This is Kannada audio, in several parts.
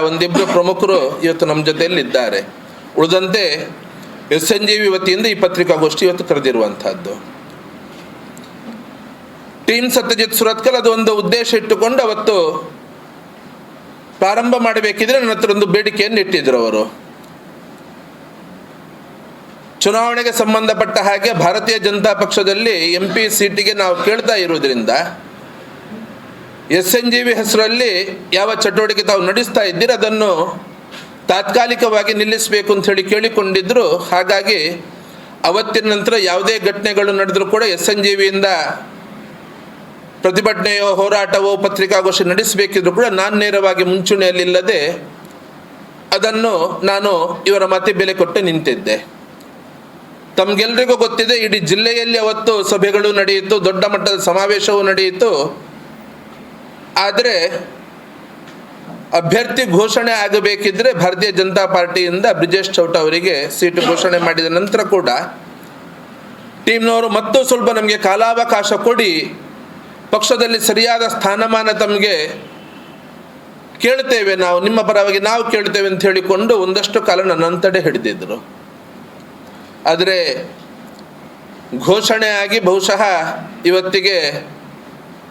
ಒಂದಿಬ್ಬರು ಪ್ರಮುಖರು ಇವತ್ತು ನಮ್ಮ ಜೊತೆಯಲ್ಲಿ ಇದ್ದಾರೆ ಉಳಿದಂತೆ ಎಸ್ ಎನ್ ಜಿ ವಿ ವತಿಯಿಂದ ಈ ಪತ್ರಿಕಾಗೋಷ್ಠಿ ಇವತ್ತು ಕರೆದಿರುವಂತಹದ್ದು ಟೀಮ್ ಸತ್ಯಜಿತ್ ಸುರತ್ಕಲ್ ಅದು ಒಂದು ಉದ್ದೇಶ ಇಟ್ಟುಕೊಂಡು ಅವತ್ತು ಪ್ರಾರಂಭ ಮಾಡಬೇಕಿದ್ರೆ ನನ್ನ ಹತ್ರ ಒಂದು ಬೇಡಿಕೆಯನ್ನು ಇಟ್ಟಿದ್ರು ಅವರು. ಚುನಾವಣೆಗೆ ಸಂಬಂಧಪಟ್ಟ ಹಾಗೆ ಭಾರತೀಯ ಜನತಾ ಪಕ್ಷದಲ್ಲಿ ಎಂ ಪಿ ಸೀಟಿಗೆ ನಾವು ಕೇಳ್ತಾ ಇರುವುದರಿಂದ ಎಸ್ ಎನ್ ಜಿ ವಿ ಹೆಸರಲ್ಲಿ ಯಾವ ಚಟುವಟಿಕೆ ತಾವು ನಡೆಸ್ತಾ ಇದ್ದೀರಿ ಅದನ್ನು ತಾತ್ಕಾಲಿಕವಾಗಿ ನಿಲ್ಲಿಸಬೇಕು ಅಂತ ಹೇಳಿ ಕೇಳಿಕೊಂಡಿದ್ರು. ಹಾಗಾಗಿ ಅವತ್ತಿನ ನಂತರ ಯಾವುದೇ ಘಟನೆಗಳು ನಡೆದರೂ ಕೂಡ ಎಸ್ ಎನ್ ಜಿ ವಿಯಿಂದ ಪ್ರತಿಭಟನೆಯೋ, ಹೋರಾಟವೋ ಪತ್ರಿಕಾಗೋಷ್ಠಿ ನಡೆಸಬೇಕಿದ್ರು ಕೂಡ ನಾನು ನೇರವಾಗಿ ಮುಂಚೂಣಿಯಲ್ಲಿಲ್ಲದೆ ಅದನ್ನು ನಾನು ಇವರ ಮತ್ತೆ ಬೆಲೆ ಕೊಟ್ಟು ನಿಂತಿದ್ದೆ. ತಮ್ಗೆಲ್ರಿಗೂ ಗೊತ್ತಿದೆ, ಇಡೀ ಜಿಲ್ಲೆಯಲ್ಲಿ ಅವತ್ತು ಸಭೆಗಳು ನಡೆಯಿತು, ದೊಡ್ಡ ಮಟ್ಟದ ಸಮಾವೇಶವೂ ನಡೆಯಿತು. ಆದರೆ ಅಭ್ಯರ್ಥಿ ಘೋಷಣೆ ಆಗಬೇಕಿದ್ರೆ ಭಾರತೀಯ ಜನತಾ ಪಾರ್ಟಿಯಿಂದ ಬ್ರಿಜೇಶ್ ಚೌಟ ಅವರಿಗೆ ಸೀಟು ಘೋಷಣೆ ಮಾಡಿದ ನಂತರ ಕೂಡ ಟೀಮ್ನವರು ಮತ್ತೂ ಸ್ವಲ್ಪ ನಮಗೆ ಕಾಲಾವಕಾಶ ಕೊಡಿ, ಪಕ್ಷದಲ್ಲಿ ಸರಿಯಾದ ಸ್ಥಾನಮಾನ ತಮಗೆ ಕೇಳ್ತೇವೆ ನಾವು, ನಿಮ್ಮ ಪರವಾಗಿ ನಾವು ಕೇಳ್ತೇವೆ ಅಂತ ಹೇಳಿಕೊಂಡು ಒಂದಷ್ಟು ಕಾಲ ನನ್ನಂತಡೆ ಹಿಡಿದಿದ್ರು. ಆದರೆ ಘೋಷಣೆ ಆಗಿ ಬಹುಶಃ ಇವತ್ತಿಗೆ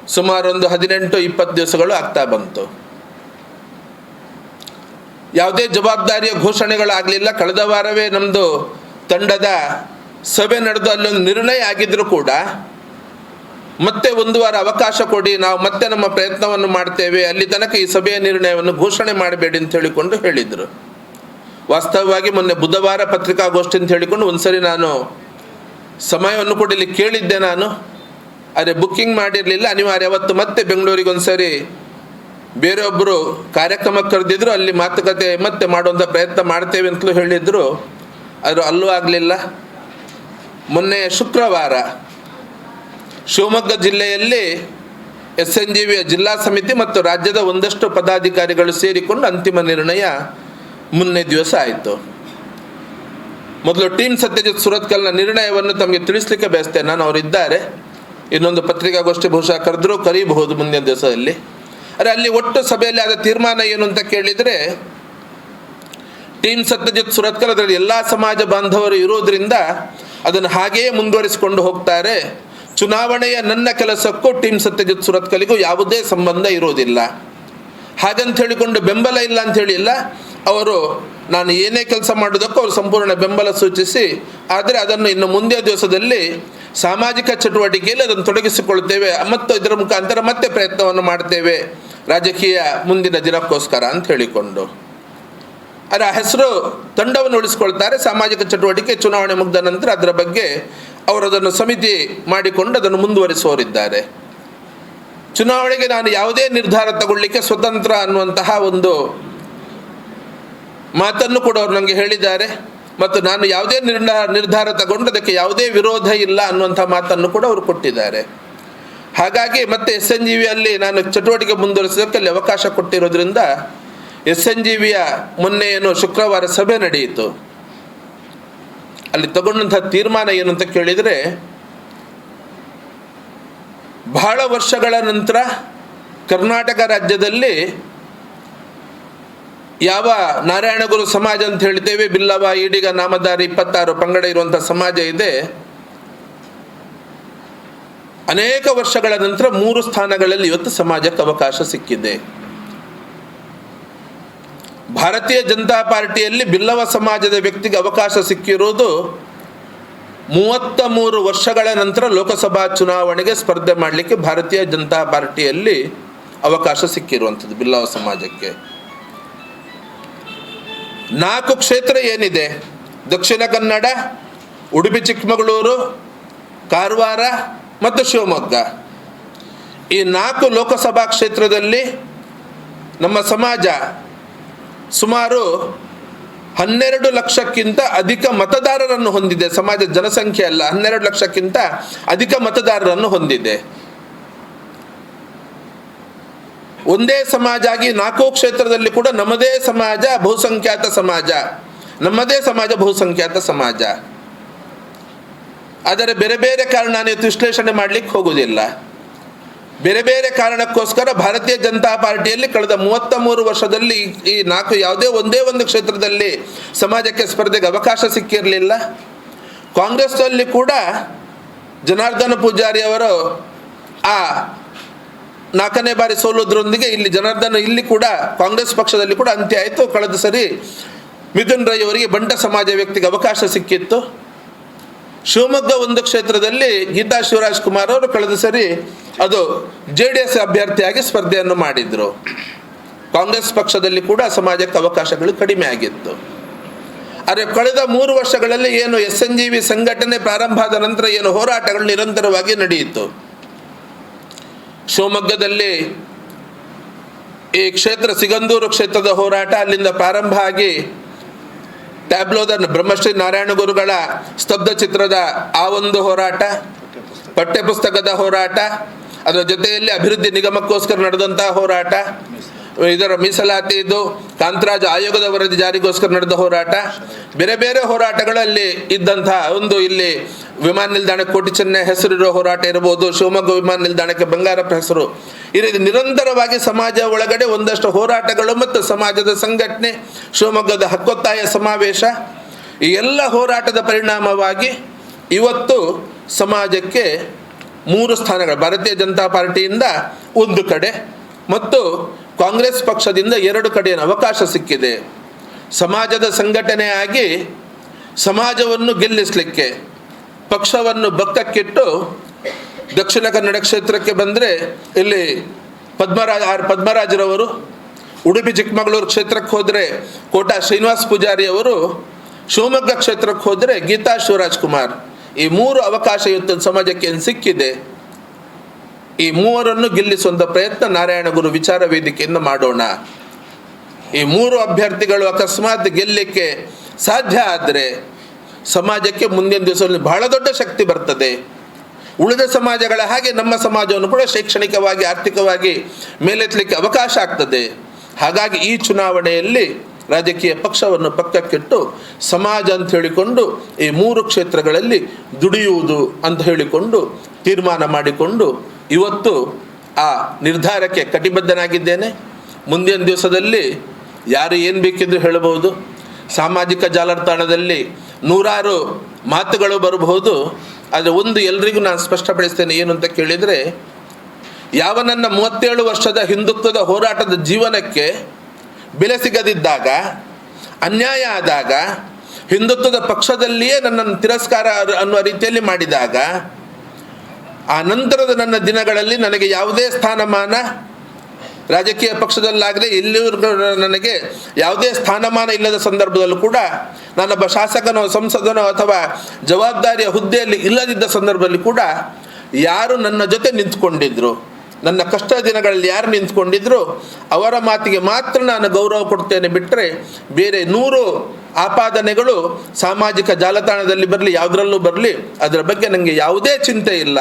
ಸುಮಾರು ಒಂದು ಹದಿನೆಂಟು ಇಪ್ಪತ್ತು ದಿವಸಗಳು ಆಗ್ತಾ ಬಂತು. ಯಾವುದೇ ಜವಾಬ್ದಾರಿಯ ಘೋಷಣೆಗಳಾಗಲಿಲ್ಲ. ಕಳೆದ ವಾರವೇ ನಮ್ಮದು ತಂಡದ ಸಭೆ ನಡೆದು ಅಲ್ಲೊಂದು ನಿರ್ಣಯ ಆಗಿದ್ರೂ ಕೂಡ ಮತ್ತೆ ಒಂದು ವಾರ ಅವಕಾಶ ಕೊಡಿ, ನಾವು ಮತ್ತೆ ನಮ್ಮ ಪ್ರಯತ್ನವನ್ನು ಮಾಡ್ತೇವೆ, ಅಲ್ಲಿ ತನಕ ಈ ಸಭೆಯ ನಿರ್ಣಯವನ್ನು ಘೋಷಣೆ ಮಾಡಬೇಡಿ ಅಂತ ಹೇಳಿಕೊಂಡು ಹೇಳಿದರು. ವಾಸ್ತವವಾಗಿ ಮೊನ್ನೆ ಬುಧವಾರ ಪತ್ರಿಕಾಗೋಷ್ಠಿ ಅಂತ ಹೇಳಿಕೊಂಡು ಒಂದ್ಸರಿ ನಾನು ಸಮಯವನ್ನು ಕೊಡಲಿ ಕೇಳಿದ್ದೆ ನಾನು. ಆದರೆ ಬುಕ್ಕಿಂಗ್ ಮಾಡಿರಲಿಲ್ಲ. ಅನಿವಾರ್ಯ, ಅವತ್ತು ಮತ್ತೆ ಬೆಂಗಳೂರಿಗೆ ಒಂದ್ಸರಿ ಬೇರೊಬ್ಬರು ಕಾರ್ಯಕ್ರಮ ಕರೆದಿದ್ರು, ಅಲ್ಲಿ ಮಾತುಕತೆ ಮತ್ತೆ ಮಾಡುವಂಥ ಪ್ರಯತ್ನ ಮಾಡ್ತೇವೆ ಅಂತಲೂ ಹೇಳಿದ್ರು. ಅದು ಅಲ್ಲೂ ಆಗಲಿಲ್ಲ. ಮೊನ್ನೆ ಶುಕ್ರವಾರ ಶಿವಮೊಗ್ಗ ಜಿಲ್ಲೆಯಲ್ಲಿ ಎಸ್ ಎನ್ ಜಿ ವಿಯ ಜಿಲ್ಲಾ ಸಮಿತಿ ಮತ್ತು ರಾಜ್ಯದ ಒಂದಷ್ಟು ಪದಾಧಿಕಾರಿಗಳು ಸೇರಿಕೊಂಡು ಅಂತಿಮ ನಿರ್ಣಯ ಮುನ್ನೆ ದಿವಸ ಆಯಿತು. ಮೊದಲು ಟೀಮ್ ಸತ್ಯಜಿತ್ ಸುರತ್ಕಲ್ನ ನಿರ್ಣಯವನ್ನು ತಮಗೆ ತಿಳಿಸ್ಲಿಕ್ಕೆ ಬಯಸ್ತೇನೆ. ನಾನು ಅವರಿದ್ದಾರೆ. ಇನ್ನೊಂದು ಪತ್ರಿಕಾಗೋಷ್ಠಿ ಬಹುಶಃ ಕರೆದರೂ ಕರೀಬಹುದು ಮುಂದಿನ ದಿವಸದಲ್ಲಿ. ಅರೆ ಅಲ್ಲಿ ಒಟ್ಟು ಸಭೆಯಲ್ಲಿ ಆದ ತೀರ್ಮಾನ ಏನು ಅಂತ ಕೇಳಿದರೆ, ಟೀಮ್ ಸತ್ಯಜಿತ್ ಸುರತ್ಕರ್ ಅದರಲ್ಲಿ ಎಲ್ಲ ಸಮಾಜ ಬಾಂಧವರು ಇರೋದ್ರಿಂದ ಅದನ್ನು ಹಾಗೆಯೇ ಮುಂದುವರಿಸಿಕೊಂಡು ಹೋಗ್ತಾರೆ. ಚುನಾವಣೆಯ ನನ್ನ ಕೆಲಸಕ್ಕೂ ಟೀಮ್ ಸತ್ಯಜಿತ್ ಸುರತ್ಕಲಿಗೂ ಯಾವುದೇ ಸಂಬಂಧ ಇರೋದಿಲ್ಲ. ಹಾಗಂತ ಹೇಳಿಕೊಂಡು ಬೆಂಬಲ ಇಲ್ಲ ಅಂತ ಹೇಳಿಲ್ಲ. ಅವರು, ನಾನು ಏನೇ ಕೆಲಸ ಮಾಡೋದಕ್ಕೂ ಅವರು ಸಂಪೂರ್ಣ ಬೆಂಬಲ ಸೂಚಿಸಿ, ಆದರೆ ಅದನ್ನು ಇನ್ನು ಮುಂದಿನ ದಿವಸದಲ್ಲಿ ಸಾಮಾಜಿಕ ಚಟುವಟಿಕೆಯಲ್ಲಿ ಅದನ್ನು ತೊಡಗಿಸಿಕೊಳ್ಳುತ್ತೇವೆ ಮತ್ತು ಇದರ ಮುಖಾಂತರ ಮತ್ತೆ ಪ್ರಯತ್ನವನ್ನು ಮಾಡ್ತೇವೆ ರಾಜಕೀಯ ಮುಂದಿನ ದಿನಕ್ಕೋಸ್ಕರ ಅಂತ ಹೇಳಿಕೊಂಡು. ಅದರ ಹೆಸರು ತಂಡವನ್ನು ಉಳಿಸಿಕೊಳ್ತಾರೆ ಸಾಮಾಜಿಕ ಚಟುವಟಿಕೆ ಚುನಾವಣೆ ಮುಗಿದ ನಂತರ ಅದರ ಬಗ್ಗೆ ಅವರು ಅದನ್ನು ಸಮಿತಿ ಮಾಡಿಕೊಂಡು ಅದನ್ನು ಮುಂದುವರಿಸುವವರಿದ್ದಾರೆ. ಚುನಾವಣೆಗೆ ನಾನು ಯಾವುದೇ ನಿರ್ಧಾರ ತಗೊಳ್ಳಿಕ್ಕೆ ಸ್ವತಂತ್ರ ಅನ್ನುವಂತಹ ಒಂದು ಮಾತನ್ನು ಕೂಡ ಅವರು ನನಗೆ ಹೇಳಿದ್ದಾರೆ. ಮತ್ತು ನಾನು ಯಾವುದೇ ನಿರ್ಧಾರ ನಿರ್ಧಾರ ತಗೊಂಡು ಅದಕ್ಕೆ ಯಾವುದೇ ವಿರೋಧ ಇಲ್ಲ ಅನ್ನುವಂಥ ಮಾತನ್ನು ಕೂಡ ಅವರು ಕೊಟ್ಟಿದ್ದಾರೆ. ಹಾಗಾಗಿ ಮತ್ತೆ ಎಸ್ ಎನ್ ಜಿ ವಿಯಲ್ಲಿ ನಾನು ಚಟುವಟಿಕೆ ಮುಂದುವರಿಸೋದಕ್ಕೆ ಅಲ್ಲಿ ಅವಕಾಶ ಕೊಟ್ಟಿರೋದ್ರಿಂದ ಎಸ್ ಎನ್ ಜಿ ವಿಯ ಮೊನ್ನೆ ಏನು ಶುಕ್ರವಾರ ಸಭೆ ನಡೆಯಿತು. ಅಲ್ಲಿ ತಗೊಂಡಂತಹ ತೀರ್ಮಾನ ಏನು ಅಂತ ಕೇಳಿದರೆ, ಬಹಳ ವರ್ಷಗಳ ನಂತರ ಕರ್ನಾಟಕ ರಾಜ್ಯದಲ್ಲಿ ಯಾವ ನಾರಾಯಣಗುರು ಸಮಾಜ ಅಂತ ಹೇಳ್ತೇವೆ ಬಿಲ್ಲವ, ಈಡಿಗ ನಾಮದಾರಿ ಇಪ್ಪತ್ತಾರು ಪಂಗಡ ಇರುವಂಥ ಸಮಾಜ ಇದೆ. ಅನೇಕ ವರ್ಷಗಳ ನಂತರ ಮೂರು ಸ್ಥಾನಗಳಲ್ಲಿ ಇವತ್ತು ಸಮಾಜಕ್ಕೆ ಅವಕಾಶ ಸಿಕ್ಕಿದೆ. ಭಾರತೀಯ ಜನತಾ ಪಾರ್ಟಿಯಲ್ಲಿ ಬಿಲ್ಲವ ಸಮಾಜದ ವ್ಯಕ್ತಿಗೆ ಅವಕಾಶ ಸಿಕ್ಕಿರುವುದು ಮೂವತ್ತ ಮೂರು ವರ್ಷಗಳ ನಂತರ ಲೋಕಸಭಾ ಚುನಾವಣೆಗೆ ಸ್ಪರ್ಧೆ ಮಾಡಲಿಕ್ಕೆ ಭಾರತೀಯ ಜನತಾ ಪಾರ್ಟಿಯಲ್ಲಿ ಅವಕಾಶ ಸಿಕ್ಕಿರುವಂಥದ್ದು ಬಿಲ್ಲವ ಸಮಾಜಕ್ಕೆ. ನಾಲ್ಕು ಕ್ಷೇತ್ರ ಏನಿದೆ? ದಕ್ಷಿಣ ಕನ್ನಡ, ಉಡುಪಿ, ಚಿಕ್ಕಮಗಳೂರು, ಕಾರವಾರ ಮತ್ತು ಶಿವಮೊಗ್ಗ. ಈ ನಾಲ್ಕು ಲೋಕಸಭಾ ಕ್ಷೇತ್ರದಲ್ಲಿ ನಮ್ಮ ಸಮಾಜ ಸುಮಾರು ಹನ್ನೆರಡು ಲಕ್ಷಕ್ಕಿಂತ ಅಧಿಕ ಮತದಾರರನ್ನು ಹೊಂದಿದೆ. ಸಮಾಜ ಜನಸಂಖ್ಯೆ ಅಲ್ಲ, ಹನ್ನೆರಡು ಲಕ್ಷಕ್ಕಿಂತ ಅಧಿಕ ಮತದಾರರನ್ನು ಹೊಂದಿದೆ. ಒಂದೇ ಸಮಾಜ ಆಗಿ ನಾಲ್ಕು ಕ್ಷೇತ್ರದಲ್ಲಿ ಕೂಡ ನಮ್ಮದೇ ಸಮಾಜ ಬಹುಸಂಖ್ಯಾತ ಸಮಾಜ. ನಮ್ಮದೇ ಸಮಾಜ ಬಹುಸಂಖ್ಯಾತ ಸಮಾಜ. ಆದರೆ ಬೇರೆ ಬೇರೆ ಕಾರಣ ನೀವು ವಿಶ್ಲೇಷಣೆ ಮಾಡಲಿಕ್ಕೆ ಹೋಗುವುದಿಲ್ಲ ಬೇರೆ ಬೇರೆ ಕಾರಣಕ್ಕೋಸ್ಕರ ಭಾರತೀಯ ಜನತಾ ಪಾರ್ಟಿಯಲ್ಲಿ ಕಳೆದ ಮೂವತ್ತ ಮೂರು ವರ್ಷದಲ್ಲಿ ಈ ನಾಲ್ಕು ಯಾವುದೇ ಒಂದೇ ಒಂದು ಕ್ಷೇತ್ರದಲ್ಲಿ ಸಮಾಜಕ್ಕೆ ಸ್ಪರ್ಧೆಗೆ ಅವಕಾಶ ಸಿಕ್ಕಿರಲಿಲ್ಲ. ಕಾಂಗ್ರೆಸ್ನಲ್ಲಿ ಕೂಡ ಜನಾರ್ದನ ಪೂಜಾರಿ ಅವರು ಆ ನಾಲ್ಕನೇ ಬಾರಿ ಸೋಲೋದ್ರೊಂದಿಗೆ ಇಲ್ಲಿ ಜನಾರ್ದನ ಇಲ್ಲಿ ಕೂಡ ಕಾಂಗ್ರೆಸ್ ಪಕ್ಷದಲ್ಲಿ ಕೂಡ ಅಂತ್ಯ ಆಯಿತು. ಕಳೆದ ಸರಿ ಮಿಥುನ್ ರೈ ಅವರಿಗೆ ಬಂಟ ಸಮಾಜ ವ್ಯಕ್ತಿಗೆ ಅವಕಾಶ ಸಿಕ್ಕಿತ್ತು. ಶಿವಮೊಗ್ಗ ಒಂದು ಕ್ಷೇತ್ರದಲ್ಲಿ ಗೀತಾ ಶಿವರಾಜ್ ಕುಮಾರ್ ಅವರು ಕಳೆದ ಸರಿ ಅದು ಜೆ ಡಿ ಎಸ್ ಅಭ್ಯರ್ಥಿಯಾಗಿ ಸ್ಪರ್ಧೆಯನ್ನು ಮಾಡಿದ್ರು. ಕಾಂಗ್ರೆಸ್ ಪಕ್ಷದಲ್ಲಿ ಕೂಡ ಸಮಾಜಕ್ಕೆ ಅವಕಾಶಗಳು ಕಡಿಮೆ ಆಗಿತ್ತು. ಆದರೆ ಕಳೆದ ಮೂರು ವರ್ಷಗಳಲ್ಲಿ ಏನು ಎಸ್ ಎನ್ ಜಿ ವಿ ಸಂಘಟನೆ ಪ್ರಾರಂಭ ಆದ ನಂತರ ಏನು ಹೋರಾಟಗಳು ನಿರಂತರವಾಗಿ ನಡೆಯಿತು. ಶಿವಮೊಗ್ಗದಲ್ಲಿ ಈ ಕ್ಷೇತ್ರ ಸಿಗಂದೂರು ಕ್ಷೇತ್ರದ ಹೋರಾಟ ಅಲ್ಲಿಂದ ಪ್ರಾರಂಭ ಆಗಿ ಟ್ಯಾಬ್ಲೋದ ಬ್ರಹ್ಮಶ್ರೀ ನಾರಾಯಣ ಗುರುಗಳ ಸ್ತಬ್ಧ ಚಿತ್ರದ ಆ ಒಂದು ಹೋರಾಟ, ಪಠ್ಯಪುಸ್ತಕದ ಹೋರಾಟ, ಅದರ ಜೊತೆಯಲ್ಲಿ ಅಭಿವೃದ್ಧಿ ನಿಗಮಕ್ಕೋಸ್ಕರ ನಡೆದಂತಹ ಹೋರಾಟ ಇದರ ಮೀಸಲಾತಿ ಇದು. ಕಾಂತರಾಜ ಆಯೋಗದ ವರದಿ ಜಾರಿಗೋಸ್ಕರ ನಡೆದ ಹೋರಾಟ. ಬೇರೆ ಬೇರೆ ಹೋರಾಟಗಳಲ್ಲಿ ಇದ್ದಂತಹ ಒಂದು ಇಲ್ಲಿ ವಿಮಾನ ನಿಲ್ದಾಣ ಕೋಟಿ ಚೆನ್ನೈ ಹೆಸರಿರೋ ಹೋರಾಟ ಇರಬಹುದು ಶಿವಮೊಗ್ಗ ವಿಮಾನ ನಿಲ್ದಾಣಕ್ಕೆ ಬಂಗಾರಪ್ಪ ಹೆಸರು. ಈ ರೀತಿ ನಿರಂತರವಾಗಿ ಸಮಾಜ ಒಳಗಡೆ ಒಂದಷ್ಟು ಹೋರಾಟಗಳು ಮತ್ತು ಸಮಾಜದ ಸಂಘಟನೆ, ಶಿವಮೊಗ್ಗದ ಹಕ್ಕೊತ್ತಾಯ ಸಮಾವೇಶ. ಈ ಎಲ್ಲ ಹೋರಾಟದ ಪರಿಣಾಮವಾಗಿ ಇವತ್ತು ಸಮಾಜಕ್ಕೆ ಮೂರು ಸ್ಥಾನಗಳು. ಭಾರತೀಯ ಜನತಾ ಪಾರ್ಟಿಯಿಂದ ಒಂದು ಕಡೆ ಮತ್ತು ಕಾಂಗ್ರೆಸ್ ಪಕ್ಷದಿಂದ ಎರಡು ಕಡೆಯ ಅವಕಾಶ ಸಿಕ್ಕಿದೆ. ಸಮಾಜದ ಸಂಘಟನೆಯಾಗಿ ಸಮಾಜವನ್ನು ಗೆಲ್ಲಿಸಲಿಕ್ಕೆ, ಪಕ್ಷವನ್ನು ಬಕ್ಕಕ್ಕಿಟ್ಟು ದಕ್ಷಿಣ ಕನ್ನಡ ಕ್ಷೇತ್ರಕ್ಕೆ ಬಂದರೆ ಇಲ್ಲಿ ಪದ್ಮರಾಜ ಆರ್ ಪದ್ಮರಾಜರವರು, ಉಡುಪಿ ಚಿಕ್ಕಮಗಳೂರು ಕ್ಷೇತ್ರಕ್ಕೆ ಹೋದರೆ ಕೋಟಾ ಶ್ರೀನಿವಾಸ್ ಪೂಜಾರಿ ಅವರು, ಶಿವಮೊಗ್ಗ ಕ್ಷೇತ್ರಕ್ಕೆ ಹೋದರೆ ಗೀತಾ ಶಿವರಾಜ್ ಕುಮಾರ್. ಈ ಮೂರು ಅವಕಾಶ ಸಮಾಜಕ್ಕೆ ಸಿಕ್ಕಿದೆ? ಈ ಮೂವರನ್ನು ಗೆಲ್ಲಿಸುವಂಥ ಪ್ರಯತ್ನ ನಾರಾಯಣ ಗುರು ವಿಚಾರ ವೇದಿಕೆಯನ್ನು ಮಾಡೋಣ. ಈ ಮೂರು ಅಭ್ಯರ್ಥಿಗಳು ಅಕಸ್ಮಾತ್ ಗೆಲ್ಲಕ್ಕೆ ಸಾಧ್ಯ ಆದರೆ ಸಮಾಜಕ್ಕೆ ಮುಂದಿನ ದಿವಸದಲ್ಲಿ ಬಹಳ ದೊಡ್ಡ ಶಕ್ತಿ ಬರ್ತದೆ. ಉಳಿದ ಸಮಾಜಗಳ ಹಾಗೆ ನಮ್ಮ ಸಮಾಜವನ್ನು ಕೂಡ ಶೈಕ್ಷಣಿಕವಾಗಿ, ಆರ್ಥಿಕವಾಗಿ ಮೇಲೆತ್ತಲಿಕ್ಕೆ ಅವಕಾಶ ಆಗ್ತದೆ. ಹಾಗಾಗಿ ಈ ಚುನಾವಣೆಯಲ್ಲಿ ರಾಜಕೀಯ ಪಕ್ಷವನ್ನು ಪಕ್ಕಕ್ಕಿಟ್ಟು ಸಮಾಜ ಅಂತ ಹೇಳಿಕೊಂಡು ಈ ಮೂರು ಕ್ಷೇತ್ರಗಳಲ್ಲಿ ದುಡಿಯುವುದು ಅಂತ ಹೇಳಿಕೊಂಡು ತೀರ್ಮಾನ ಮಾಡಿಕೊಂಡು ಇವತ್ತು ಆ ನಿರ್ಧಾರಕ್ಕೆ ಕಟಿಬದ್ಧನಾಗಿದ್ದೇನೆ. ಮುಂದಿನ ದಿವಸದಲ್ಲಿ ಯಾರು ಏನು ಬೇಕಿದ್ದರೂ ಹೇಳಬಹುದು. ಸಾಮಾಜಿಕ ಜಾಲತಾಣದಲ್ಲಿ ನೂರಾರು ಮಾತುಗಳು ಬರಬಹುದು. ಆದರೆ ಒಂದು ಎಲ್ರಿಗೂ ನಾನು ಸ್ಪಷ್ಟಪಡಿಸ್ತೇನೆ ಏನು ಅಂತ ಕೇಳಿದರೆ, ಯಾವ ನನ್ನ ಮೂವತ್ತೇಳು ವರ್ಷದ ಹಿಂದುತ್ವದ ಹೋರಾಟದ ಜೀವನಕ್ಕೆ ಬೆಲೆ ಸಿಗದಿದ್ದಾಗ, ಅನ್ಯಾಯ ಆದಾಗ, ಹಿಂದುತ್ವದ ಪಕ್ಷದಲ್ಲಿಯೇ ನನ್ನನ್ನು ತಿರಸ್ಕಾರ ಅನ್ನುವ ರೀತಿಯಲ್ಲಿ ಮಾಡಿದಾಗ ಆ ನಂತರದ ನನ್ನ ದಿನಗಳಲ್ಲಿ ನನಗೆ ಯಾವುದೇ ಸ್ಥಾನಮಾನ ರಾಜಕೀಯ ಪಕ್ಷದಲ್ಲಾಗಲಿ ಎಲ್ಲಿವರೆಗೂ ನನಗೆ ಯಾವುದೇ ಸ್ಥಾನಮಾನ ಇಲ್ಲದ ಸಂದರ್ಭದಲ್ಲೂ ಕೂಡ ನಾನೊಬ್ಬ ಶಾಸಕನೋ, ಸಂಸದನೋ ಅಥವಾ ಜವಾಬ್ದಾರಿಯ ಹುದ್ದೆಯಲ್ಲಿ ಇಲ್ಲದಿದ್ದ ಸಂದರ್ಭದಲ್ಲಿ ಕೂಡ ಯಾರು ನನ್ನ ಜೊತೆ ನಿಂತ್ಕೊಂಡಿದ್ರು, ನನ್ನ ಕಷ್ಟ ದಿನಗಳಲ್ಲಿ ಯಾರು ನಿಂತ್ಕೊಂಡಿದ್ರು, ಅವರ ಮಾತಿಗೆ ಮಾತ್ರ ನಾನು ಗೌರವ ಕೊಡ್ತೇನೆ ಬಿಟ್ಟರೆ ಬೇರೆ ನೂರು ಆಪಾದನೆಗಳು ಸಾಮಾಜಿಕ ಜಾಲತಾಣದಲ್ಲಿ ಬರಲಿ, ಯಾವುದರಲ್ಲೂ ಬರಲಿ, ಅದರ ಬಗ್ಗೆ ನನಗೆ ಯಾವುದೇ ಚಿಂತೆ ಇಲ್ಲ.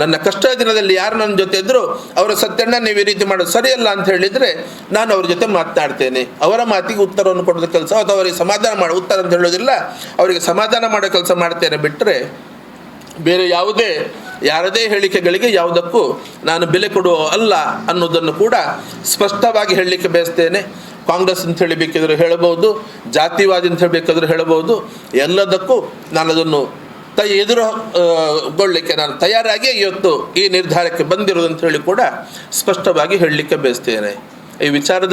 ನನ್ನ ಕಷ್ಟ ದಿನದಲ್ಲಿ ಯಾರು ನನ್ನ ಜೊತೆ ಇದ್ರು, ಅವರ ಸತ್ಯಣ್ಣ ನೀವು ಈ ರೀತಿ ಮಾಡೋದು ಸರಿಯಲ್ಲ ಅಂತ ಹೇಳಿದರೆ ನಾನು ಅವ್ರ ಜೊತೆ ಮಾತನಾಡ್ತೇನೆ. ಅವರ ಮಾತಿಗೆ ಉತ್ತರವನ್ನು ಕೊಡೋದ ಕೆಲಸ ಅಥವಾ ಅವರಿಗೆ ಸಮಾಧಾನ ಮಾಡಿ, ಉತ್ತರ ಅಂತ ಹೇಳೋದಿಲ್ಲ. ಅವರಿಗೆ ಸಮಾಧಾನ ಮಾಡೋ ಕೆಲಸ ಮಾಡ್ತೇನೆ ಬಿಟ್ಟರೆ ಬೇರೆ ಯಾವುದೇ, ಯಾರದೇ ಹೇಳಿಕೆಗಳಿಗೆ ಯಾವುದಕ್ಕೂ ನಾನು ಬೆಲೆ ಕೊಡುವ ಅಲ್ಲ ಅನ್ನೋದನ್ನು ಕೂಡ ಸ್ಪಷ್ಟವಾಗಿ ಹೇಳಲಿಕ್ಕೆ ಬಯಸ್ತೇನೆ. ಕಾಂಗ್ರೆಸ್ ಅಂತ ಹೇಳಿ ಬೇಕಿದ್ರೆ ಹೇಳಬಹುದು, ಜಾತಿವಾದಿ ಅಂತ ಹೇಳಬೇಕಾದ್ರೆ ಹೇಳಬಹುದು, ಎಲ್ಲದಕ್ಕೂ ನಾನು ಅದನ್ನು ಎದುರು ಆ, ನಾನು ತಯಾರಾಗಿ ಇವತ್ತು ಈ ನಿರ್ಧಾರಕ್ಕೆ ಬಂದಿರೋದು ಅಂತ ಹೇಳಿ ಕೂಡ ಸ್ಪಷ್ಟವಾಗಿ ಹೇಳಲಿಕ್ಕೆ ಬಯಸ್ತೇನೆ. ಈ ವಿಚಾರದ